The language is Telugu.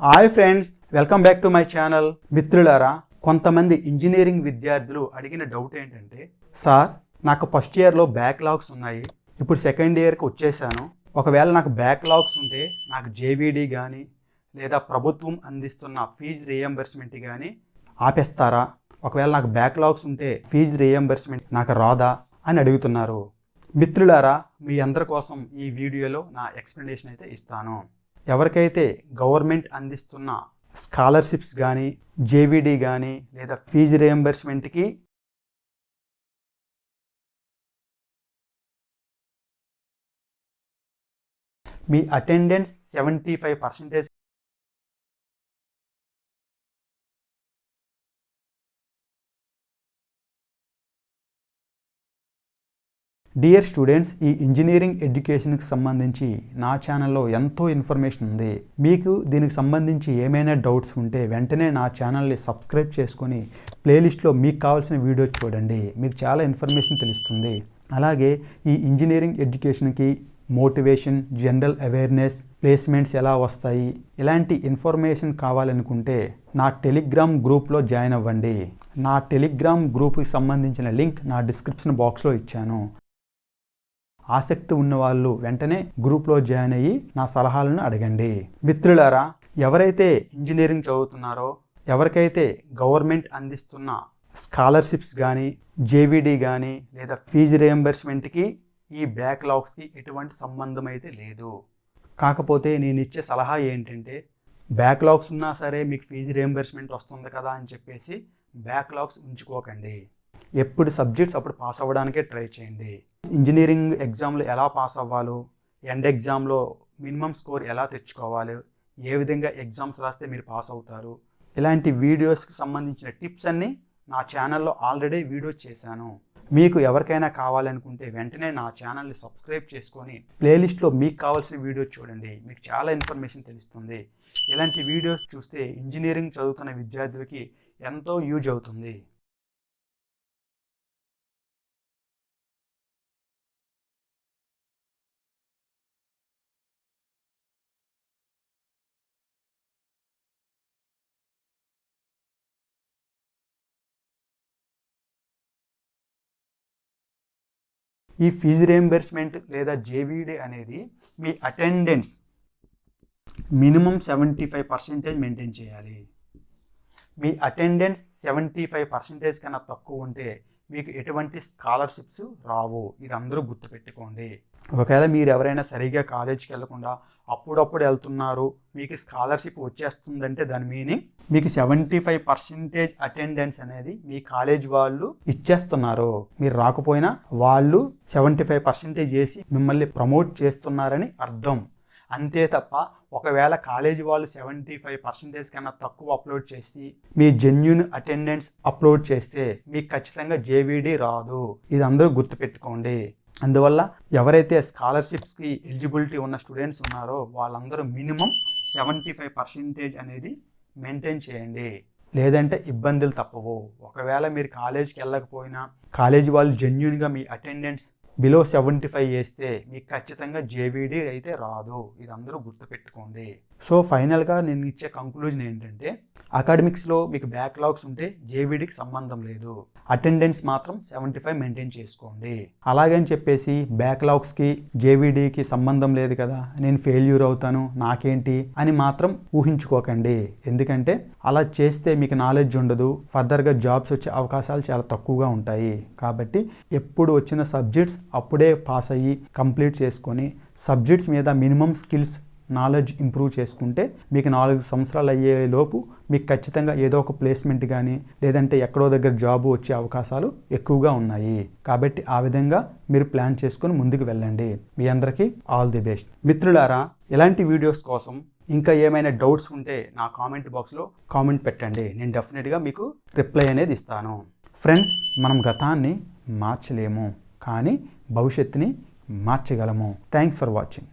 Hi friends welcome back to my channel మిత్రులారా కొంతమంది ఇంజనీరింగ్ విద్యార్థులు అడిగిన డౌట్ ఏంటంటే సార్ నాకు ఫస్ట్ ఇయర్లో బ్యాక్లాగ్స్ ఉన్నాయి. ఇప్పుడు సెకండ్ ఇయర్కి వచ్చేసాను. ఒకవేళ నాకు బ్యాక్లాగ్స్ ఉంటే నాకు జేవీడీ కానీ లేదా ప్రభుత్వం అందిస్తున్న ఫీజు రియంబర్స్మెంట్ కానీ ఆపేస్తారా? ఒకవేళ నాకు బ్యాక్లాగ్స్ ఉంటే ఫీజు రియంబర్స్మెంట్ నాకు రాదా? అని అడుగుతున్నారు. మిత్రులారా మీ అందరి కోసం ఈ వీడియోలో నా ఎక్స్ప్లెనేషన్ అయితే ఇస్తాను. ఎవరికైతే గవర్నమెంట్ అందిస్తున్న స్కాలర్షిప్స్ కానీ జేవిడి కానీ లేదా ఫీజు రియంబర్స్మెంట్కి మీ attendance seventy five percentage dear students ఈ ఇంజనీరింగ్ ఎడ్యుకేషన్కి సంబంధించి నా ఛానల్లో ఎంతో ఇన్ఫర్మేషన్ ఉంది. మీకు దీనికి సంబంధించి ఏమైనా డౌట్స్ ఉంటే వెంటనే నా ఛానల్ని సబ్స్క్రైబ్ చేసుకొని ప్లేలిస్ట్లో మీకు కావాల్సిన వీడియోస్ చూడండి. మీకు చాలా ఇన్ఫర్మేషన్ తెలుస్తుంది. అలాగే ఈ ఇంజనీరింగ్ ఎడ్యుకేషన్కి మోటివేషన్ జనరల్ అవేర్నెస్ ప్లేస్మెంట్స్ ఎలా వస్తాయి? ఇలాంటి ఇన్ఫర్మేషన్ కావాలనుకుంటే నా టెలిగ్రామ్ గ్రూప్లో జాయిన్ అవ్వండి. నా టెలిగ్రామ్ గ్రూప్కి సంబంధించిన లింక్ నా డిస్క్రిప్షన్ బాక్స్లో ఇచ్చాను. ఆసక్తి ఉన్నవాళ్ళు వెంటనే గ్రూప్లో జాయిన్ అయ్యి నా సలహాలను అడగండి. మిత్రులారా ఎవరైతే ఇంజనీరింగ్ చదువుతున్నారో ఎవరికైతే గవర్నమెంట్ అందిస్తున్న స్కాలర్షిప్స్ కానీ జేవిడి కానీ లేదా ఫీజు రియంబర్స్మెంట్కి ఈ బ్యాక్లాగ్స్కి ఎటువంటి సంబంధం అయితే లేదు. కాకపోతే నేను ఇచ్చే సలహా ఏంటంటే బ్యాక్లాగ్స్ ఉన్నా సరే మీకు ఫీజు రియంబర్స్మెంట్ వస్తుంది కదా అని చెప్పేసి బ్యాక్లాగ్స్ ఉంచుకోకండి. ఎప్పుడు సబ్జెక్ట్స్ అప్పుడు పాస్ అవ్వడానికే ట్రై చేయండి. ఇంజనీరింగ్ ఎగ్జామ్లో ఎలా పాస్ అవ్వాలో ఎండ్ ఎగ్జామ్లో మినిమం స్కోర్ ఎలా తెచ్చుకోవాలి ఏ విధంగా ఎగ్జామ్స్ రాస్తే మీరు పాస్ అవుతారు ఇలాంటి వీడియోస్కి సంబంధించిన టిప్స్ అన్నీ నా ఛానల్లో ఆల్రెడీ వీడియోస్ చేశాను. మీకు ఎవరికైనా కావాలనుకుంటే వెంటనే నా ఛానల్ని సబ్స్క్రైబ్ చేసుకొని ప్లేలిస్ట్లో మీకు కావాల్సిన వీడియోస్ చూడండి. మీకు చాలా ఇన్ఫర్మేషన్ తెలుస్తుంది. ఇలాంటి వీడియోస్ చూస్తే ఇంజనీరింగ్ చదువుతున్న విద్యార్థులకి ఎంతో యూజ్ అవుతుంది. ఈ ఫీజు రియంబర్స్మెంట్ లేదా జేవీడి అనేది మీ attendance minimum seventy five percentage maintain చేయాలి. మీ అటెండెన్స్ సెవెంటీ ఫైవ్ పర్సెంటేజ్ కన్నా తక్కువ ఉంటే మీకు ఎటువంటి స్కాలర్షిప్స్ రావు. ఇది అందరూ గుర్తుపెట్టుకోండి. ఒకవేళ మీరు ఎవరైనా సరిగ్గా కాలేజీకి వెళ్ళకుండా అప్పుడప్పుడు వెళ్తున్నారు మీకు స్కాలర్షిప్ వచ్చేస్తుందంటే దాని మీనింగ్ మీకు సెవెంటీ ఫైవ్ పర్సెంటేజ్ అటెండెన్స్ అనేది మీ కాలేజ్ వాళ్ళు ఇచ్చేస్తున్నారు. మీరు రాకపోయినా వాళ్ళు సెవెంటీ ఫైవ్ పర్సెంటేజ్ చేసి మిమ్మల్ని ప్రమోట్ చేస్తున్నారని అర్థం. అంతే తప్ప ఒకవేళ కాలేజీ వాళ్ళు సెవెంటీ ఫైవ్ పర్సెంటేజ్ కన్నా తక్కువ అప్లోడ్ చేసి మీ జెన్యున్ అటెండెన్స్ అప్లోడ్ చేస్తే మీకు ఖచ్చితంగా జేవీడీ రాదు. ఇది అందరూ గుర్తుపెట్టుకోండి. అందువల్ల ఎవరైతే స్కాలర్షిప్స్కి ఎలిజిబిలిటీ ఉన్న స్టూడెంట్స్ ఉన్నారో వాళ్ళందరూ మినిమం సెవెంటీ ఫైవ్ పర్సెంటేజ్ అనేది మెయింటైన్ చేయండి. లేదంటే ఇబ్బందులు తప్పవు. ఒకవేళ మీరు కాలేజీకి వెళ్ళకపోయినా కాలేజీ వాళ్ళు జెన్యున్గా మీ అటెండెన్స్ బిలో సెవెంటీ ఫైవ్ వేస్తే మీకు ఖచ్చితంగా జేవీడీ అయితే రాదు. ఇది అందరూ గుర్తుపెట్టుకోండి. సో ఫైనల్గా నేను ఇచ్చే కంక్లూజన్ ఏంటంటే అకాడమిక్స్లో మీకు బ్యాక్లాగ్స్ ఉంటే జేవిడికి సంబంధం లేదు. అటెండెన్స్ మాత్రం సెవెంటీ ఫైవ్ మెయింటైన్ చేసుకోండి అలాగని చెప్పేసి బ్యాక్లాగ్స్కి జేవీడీకి సంబంధం లేదు కదా నేను ఫెయిల్యూర్ అవుతాను నాకేంటి అని మాత్రం ఊహించుకోకండి. ఎందుకంటే అలా చేస్తే మీకు నాలెడ్జ్ ఉండదు ఫర్దర్గా జాబ్స్ వచ్చే అవకాశాలు చాలా తక్కువగా ఉంటాయి. కాబట్టి ఎప్పుడు వచ్చిన సబ్జెక్ట్స్ అప్పుడే పాస్ అయ్యి కంప్లీట్ చేసుకొని సబ్జెక్ట్స్ మీద మినిమం స్కిల్స్ నాలెడ్జ్ ఇంప్రూవ్ చేసుకుంటే మీకు నాలుగు సంవత్సరాలు అయ్యే లోపు మీకు ఖచ్చితంగా ఏదో ఒక ప్లేస్మెంట్ కానీ లేదంటే ఎక్కడో దగ్గర జాబ్ వచ్చే అవకాశాలు ఎక్కువగా ఉన్నాయి. కాబట్టి ఆ విధంగా మీరు ప్లాన్ చేసుకుని ముందుకు వెళ్ళండి. మీ అందరికీ ఆల్ ది బెస్ట్ మిత్రులారా ఇలాంటి వీడియోస్ కోసం ఇంకా ఏమైనా డౌట్స్ ఉంటే నా కామెంట్ బాక్స్లో కామెంట్ పెట్టండి. నేను డెఫినెట్గా మీకు రిప్లై అనేది ఇస్తాను. ఫ్రెండ్స్ మనం గతాన్ని మార్చలేము కానీ భవిష్యత్తుని మార్చగలము. Thanks for watching